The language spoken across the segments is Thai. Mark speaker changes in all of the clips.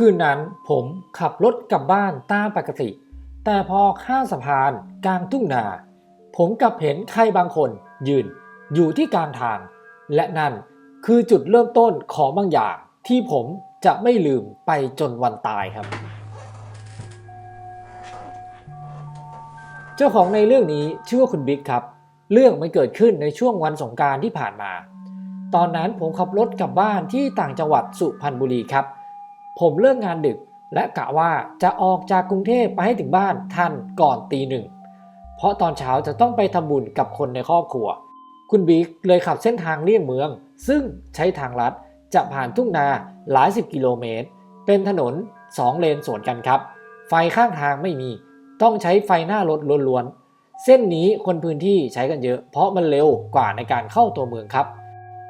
Speaker 1: คืนนั้นผมขับรถกลับบ้านตามปกติ แต่พอข้ามสะพานกลางทุ่งนา ผมกลับเห็นใครบางคนยืนอยู่ที่กลางทาง และนั่นคือจุดเริ่มต้นของบางอย่าง ที่ผมจะไม่ลืมไปจนวันตายครับ เจ้าของในเรื่องนี้ชื่อว่าคุณบิ๊กครับ เรื่องมันเกิดขึ้นในช่วงวันสงการที่ผ่านมา ตอนนั้นผมขับรถกลับบ้านที่ต่างจังหวัดสุพรรณบุรีครับ ผมเลิกงานดึก และกะว่าจะออกจากกรุงเทพไปให้ถึงบ้านทันก่อนตีหนึ่ง เพราะตอนเช้าจะต้องไปทำบุญกับคนในครอบครัว คุณบิ๊กเลยขับเส้นทางเลี่ยงเมือง ซึ่งใช้ทางลัดจะผ่านทุ่งนาหลายสิบกิโลเมตร เป็นถนน2เลนสวนกันครับ ไฟข้างทางไม่มี ต้องใช้ไฟหน้ารถล้วนๆ เส้นนี้คนพื้นที่ใช้กันเยอะ เพราะมันเร็วกว่าในการเข้าตัวเมืองครับ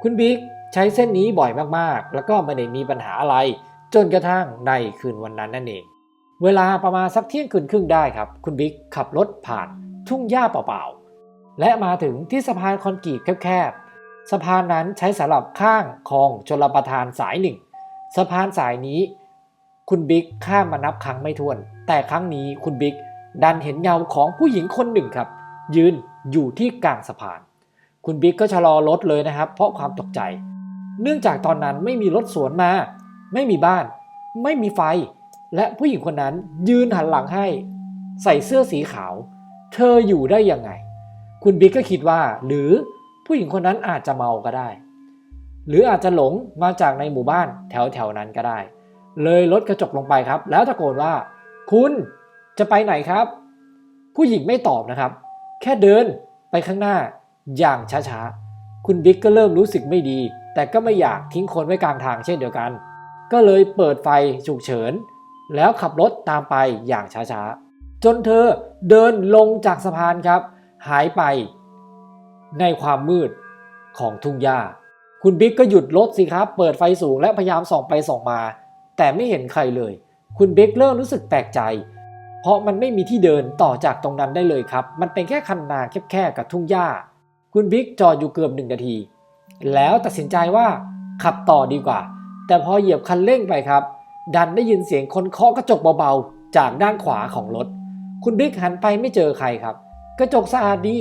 Speaker 1: คุณบิ๊กใช้เส้นนี้บ่อยมากๆ แล้วก็ไม่ได้มีปัญหาอะไร จนกระทั่งในคืนวันนั้นนั่นเอง เวลาประมาณสักเที่ยงคืนครึ่งได้ครับ คุณบิ๊กขับรถผ่านทุ่งหญ้าเปล่าๆ และมาถึงที่สะพานคอนกรีตแคบๆ สะพานนั้นใช้สำหรับข้างคลองชลประทานสายหนึ่ง สะพานสายนี้ คุณบิ๊กข้ามมานับครั้งไม่ถ้วน แต่ครั้งนี้คุณบิ๊กดันเห็นเงาของผู้หญิงคนหนึ่งครับ ยืนอยู่ที่กลางสะพาน คุณบิ๊กก็ชะลอรถเลยนะครับ เพราะความตกใจ เนื่องจากตอนนั้นไม่มีรถสวนมา ไม่มีบ้าน ไม่มีไฟ และผู้หญิงคนนั้นยืนหันหลังให้ ใส่เสื้อสีขาว เธออยู่ได้ยังไง คุณบิ๊กก็คิดว่า หรือผู้หญิงคนนั้นอาจจะเมาก็ได้ หรืออาจจะหลงมาจากในหมู่บ้านแถวแถวนั้นก็ได้ เลยลดกระจกลงไปครับ แล้วตะโกนว่า คุณจะไปไหนครับ ผู้หญิงไม่ตอบนะครับ แค่เดินไปข้างหน้าอย่างช้าๆ คุณบิ๊กก็เริ่มรู้สึกไม่ดี แต่ก็ไม่อยากทิ้งคนไว้กลางทางเช่นเดียวกัน ก็เลยเปิดไฟฉุกเฉิน แล้วขับรถตามไปอย่างช้าๆ จนเธอเดินลงจากสะพานครับ หายไป ในความมืดของทุ่งหญ้า คุณบิ๊กก็หยุดรถสิครับ เปิดไฟสูงและพยายามส่องไปส่องมา แต่ไม่เห็นใครเลย คุณบิ๊กเริ่มรู้สึกแปลกใจ เพราะมันไม่มีที่เดินต่อจากตรงนั้นได้เลยครับ มันเป็นแค่คันนาแคบๆกับทุ่งหญ้า คุณบิ๊กจอดอยู่เกือบหนึ่งนาที แล้วตัดสินใจว่าขับต่อดีกว่า แต่พอเหยียบคันเร่งไปครับ ดันได้ยินเสียงคนเคาะกระจกเบาๆ จากด้านขวาของรถ คุณบิ๊กหันไปไม่เจอใครครับ กระจกสะอาดดี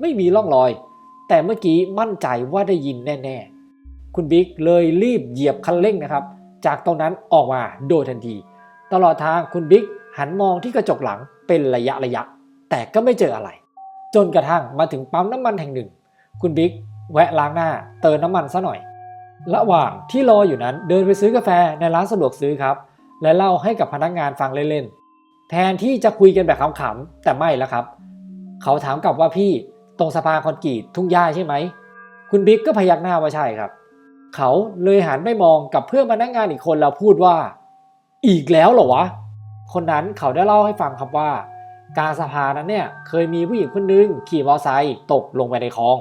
Speaker 1: ไม่มีร่องรอย แต่เมื่อกี้มั่นใจว่าได้ยินแน่ ๆ คุณบิ๊กเลยรีบเหยียบคันเร่งนะครับ จากตรงนั้นออกมาโดยทันที ตลอดทางคุณบิ๊กหันมองที่กระจกหลังเป็นระยะระยะ แต่ก็ไม่เจออะไร จนกระทั่งมาถึงปั๊มน้ำมันแห่งหนึ่ง คุณบิ๊กแวะล้างหน้าเติมน้ำมันซะหน่อย ระหว่างที่รออยู่นั้นเดินไปซื้อกาแฟในร้านสะดวกซื้อครับ และเล่าให้กับพนักงานฟังเล่นๆ แทนที่จะคุยกันแบบขำๆแต่ไม่แล้วครับ เขาถามกลับว่าพี่ตรงสะพานคอนกรีตทุ่งหญ้าใช่ไหม คุณบิ๊กก็พยักหน้าว่าใช่ครับ เขาเลยหันไปมองกับเพื่อนพนักงานอีกคนแล้วพูดว่า อีกแล้วเหรอวะ คนนั้นเขาได้เล่าให้ฟังครับว่า กางสะพานนั้นเนี่ยเคยมีผู้หญิงคนหนึงขี่มอเตอร์ไซค์ตกลงไปในคลอง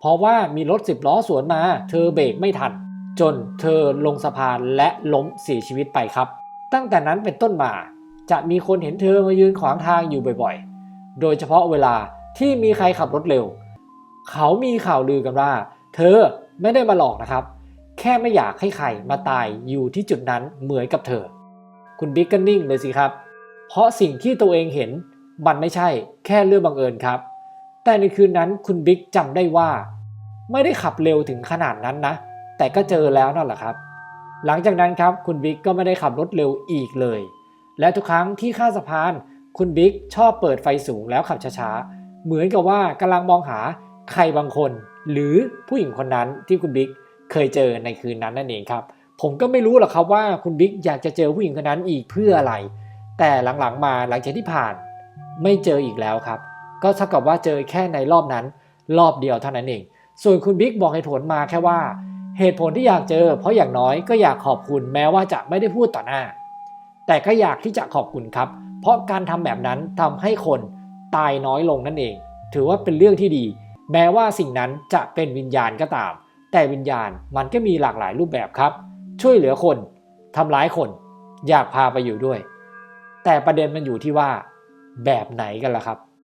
Speaker 1: เพราะว่ามีรถสิบล้อสวนมา เธอเบรกไม่ทัน จนเธอลงสะพานและล้มเสียชีวิตไปครับ ตั้งแต่นั้นเป็นต้นมา จะมีคนเห็นเธอมายืนขวางทางอยู่บ่อยๆ โดยเฉพาะเวลาที่มีใครขับรถเร็ว เขามีข่าวลือกันว่า เธอไม่ได้มาหลอกนะครับ แค่ไม่อยากให้ใครมาตายอยู่ที่จุดนั้นเหมือนกับเธอ คุณบิ๊กก็นิ่งเลยสิครับ เพราะสิ่งที่ตัวเองเห็นมันไม่ใช่แค่เรื่องบังเอิญครับ แต่ในคืนนั้นคุณบิ๊กจำได้ว่า ไม่ได้ขับเร็วถึงขนาดนั้นนะ แต่ก็เจอแล้วนั่นแหละครับ หลังจากนั้นครับคุณบิ๊กก็ไม่ได้ขับรถเร็วอีกเลย และทุกครั้งที่ข้ามสะพาน คุณบิ๊กชอบเปิดไฟสูงแล้วขับช้าๆ เหมือนกับว่ากำลังมองหาใครบางคน หรือผู้หญิงคนนั้นที่คุณบิ๊กเคยเจอในคืนนั้นนั่นเองครับ ผมก็ไม่รู้หรอกครับว่าคุณบิ๊กอยากจะเจอผู้หญิงคนนั้นอีกเพื่ออะไร แต่หลังๆมาหลังจากที่ผ่าน ไม่เจออีกแล้วครับ ก็เท่ากับว่าเจอแค่ในรอบนั้น รอบเดียวเท่านั้นเอง ส่วนคุณบิ๊กบอกเหตุผลมาแค่ว่า เหตุผลที่อยากเจอ เพราะอย่างน้อยก็อยากขอบคุณแม้ว่าจะไม่ได้พูดต่อหน้า แต่ก็อยากที่จะขอบคุณครับ เพราะการทำแบบนั้นทำให้คนตายน้อยลงนั่นเอง ถือว่าเป็นเรื่องที่ดี แม้ว่าสิ่งนั้นจะเป็นวิญญาณก็ตาม แต่วิญญาณมันก็มีหลากหลายรูปแบบครับ ช่วยเหลือคนทำร้ายคน อยากพาไปอยู่ด้วย แต่ประเด็นมันอยู่ที่ว่า แบบไหนกันล่ะครับ